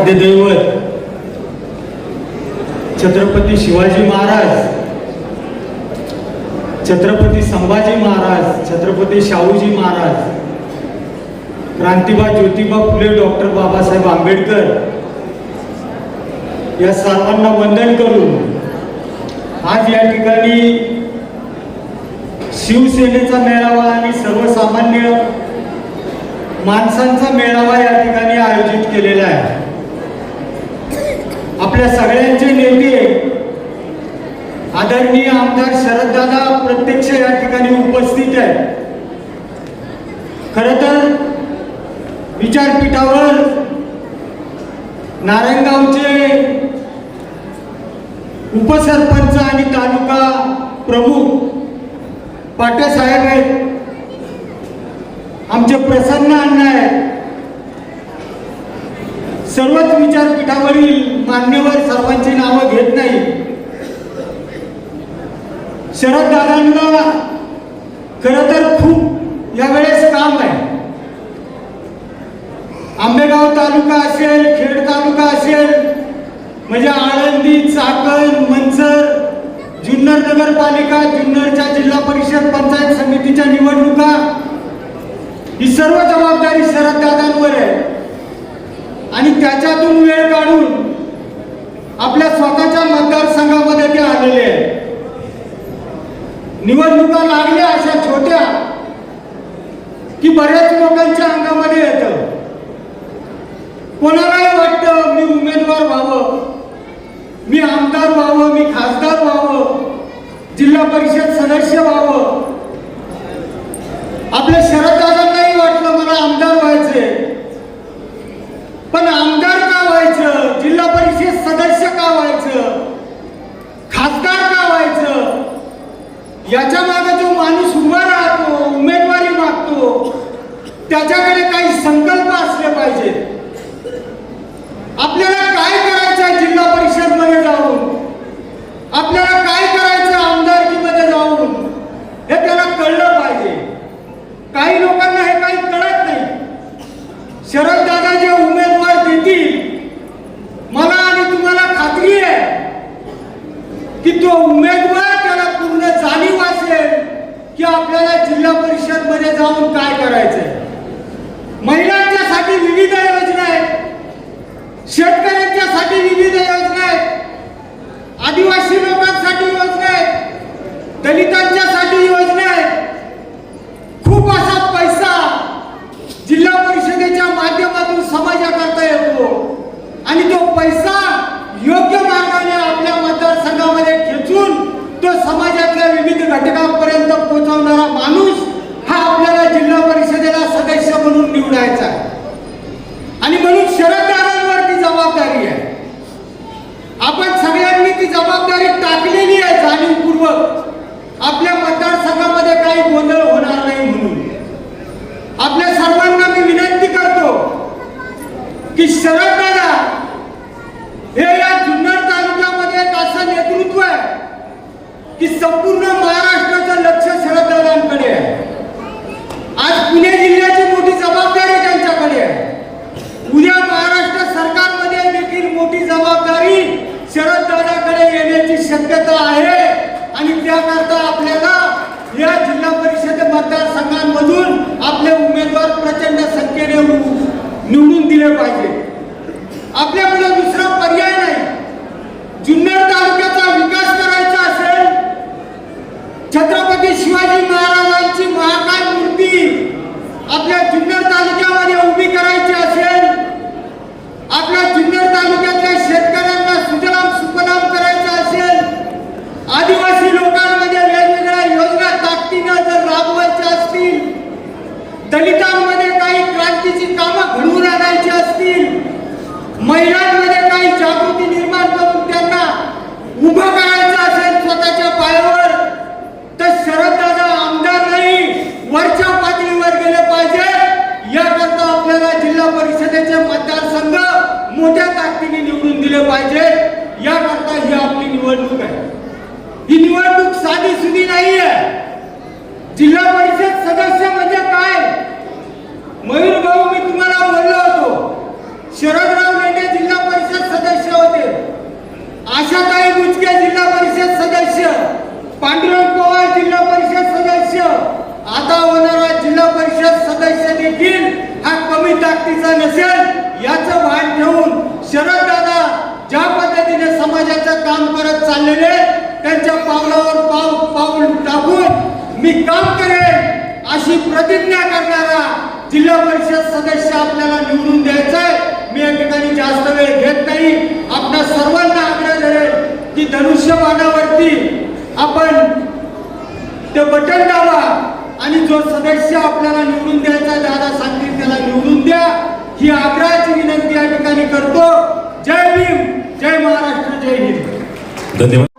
आद्य दैवत. छत्रपती शिवाजी महाराज. छत्रपती संभाजी महाराज छत्रपती शाहूजी महाराज. क्रांतिबा ज्योतिबा फुले डॉक्टर बाबासाहेब आंबेडकर. या सर्वांना वंदन करून आज या ठिकाणी शिवसेनेचा मेळावा आणि सर्वसामान्य माणसांचा मेळावा या ठिकाणी आपल्या सगळ्यांचे नेते आदरणीय आमदार शरददादा प्रत्यक्ष या ठिकाणी उपस्थित आहेत. खर तर विचारपीठावर नारायणगावचे उपसरपंच आणि तालुका प्रमुख पाटे साहेब आहेत. आमचे प्रसन्न अण्णा आहेत. सर्वच विचारपीठावरील मान्यवर सर्वांची नावं घेत नाही. शरद दादांना खरं तर खूप यावेळेस काम आहे. आंबेगाव तालुका असेल खेड तालुका असेल म्हणजे आळंदी चाकण मंचर जुन्नर नगरपालिका जुन्नरच्या जिल्हा परिषद पंचायत समितीच्या निवडणुका ही सर्व जबाबदारी शरददादांवर आहे. आणि त्याच्यातून वेळ काढून आपल्या स्वतःच्या मतदारसंघामध्ये ते आलेले आहेत. निवडणुका लागल्या अशा छोट्या की बऱ्याच लोकांच्या अंगामध्ये येतं. कोणालाही वाटतं मी उमेदवार व्हावं मी आमदार व्हावं मी खासदार व्हावं जिल्हा परिषद सदस्य व्हावं. आपल्या शहरात वाटलं मला आमदार व्हायचे पण आमदार का व्हायचं जिल्हा परिषद सदस्य का व्हायचं खासदार का व्हायचं याच्या मागे जो माणूस उभा राहतो उमेदवारी मागतो त्याच्याकडे काही संकल्प असले पाहिजे. आपल्याला काय करायचं आहे जिल्हा परिषदमध्ये जाऊन? आपल्याला काय करायचं आमदारकीमध्ये जाऊन? हे त्याला कळलं पाहिजे. काही लोकांना हे काही कळत नाही. शरद दादा जे उमेदवार देतील मला आणि तुम्हाला खात्री आहे की तो उमेदवार त्याला पूर्ण जाणीव असेल की आपल्याला जिल्हा परिषदमध्ये जाऊन काय करायचंय? महिलांच्यासाठी विविध योजना आहेत. शेतकऱ्यांच्यासाठी विविध योजना आहेत. आदिवासी लोकांसाठी योजना आहेत. दलितांच्यासाठी योजना आहेत. खूप असा पैसा जिल्हा परिषदेच्या माध्यमातून समाजाकरता येतो. आणि तो पैसा योग्य मार्गाने आपल्या मतदारसंघामध्ये खेचून तो समाजातल्या विविध घटकांपर्यंत पोहोचवणारा माणूस हा आपल्याला जिल्हा परिषदेला सदस्य म्हणून निवडायचा आहे. आणि म्हणून शरददारांवरती जबाबदारी आहे. आपण सगळ्यांनी ती जबाबदारी टाकलेली आहे जाणीवपूर्वक. आपल्या मतदारसंघामध्ये काही गोंधळ होणार नाही म्हणून. आपल्या सर्वांना मी विनंती करतो की शरद दादा हे या जुन्नर तालुक्यामध्ये एक असं नेतृत्व आहे की संपूर्ण महाराष्ट्राचं लक्ष शरद दादांकडे आहे आज पुणे जिल्ह्याची मोठी जबाबदारी त्यांच्याकडे आहे उद्या महाराष्ट्र सरकारमध्ये देखील मोठी जबाबदारी शरद दादाकडे येण्याची शक्यता आहे आणि त्याकरता आपल्याला या जिल्हा परिषद मतदारसंघांमधून आपले उमेदवार प्रचंड संख्येने उ- निवडून दिले पाहिजे आपल्यापुढे दुसरा पर्याय नाही जुन्नर तालुक्याचा विकास करायचा असेल छत्रपती शिवाजी महाराजांची महाकाय मूर्ती आपल्या जुन्नर तालुक्यामध्ये उभी करायची असेल आपल्या जुन्नर तालुक्यातल्या शेतकऱ्यांना सुजलाम सुफलाम करायचं असेल आदिवासी लोकांमध्ये वेगवेगळ्या योजना ताकदीनं जर राबवायच्या असतील दलितांमध्ये काही क्रांतीची कामं घडवून आणायची असतील महिलांमध्ये काही जागृती निर्माण करून त्यांना उभं करायचं असेल स्वतःच्या पायावर तर शरददादा आमदार नाही वरच्या पातळीवर गेले पाहिजे. याकरता आपल्याला जिल्हा परिषदेचे मतदारसंघ मोठ्या ताकदीने निवडून दिले पाहिजे. याकरता ही आपली निवडणूक आहे. ही निवडणूक साधी सुधी नाही आहे जिल्हा परिषद सदस्य म्हणजे काय? मयूर भाऊ मी तुम्हाला बोललो होतो. शरद देखील हा कमी ताकदीचा नसेल याचं भान ठेवून शरद दादा ज्या पद्धतीने समाजाचं काम करत चाललेले त्यांच्या पावलावर पाव पाऊल टाकून मी काम करेन अशी प्रतिज्ञा करणारा जिल्हा परिषद सदस्य आपल्याला निवडून द्यायचंय आहे. मी या ठिकाणी जास्त वेळ घेत नाही. आपल्या सर्वांना आग्रह धरेल की धनुष्यबाणावरती आपण ते बटन दावा जो सदस्य आपल्याला निवडून द्यायचा दादा सांगतील त्याला निवडून द्या. ही आग्रहाची विनंती या ठिकाणी करतो. जय भीम जय महाराष्ट्र जय हिंद. धन्यवाद.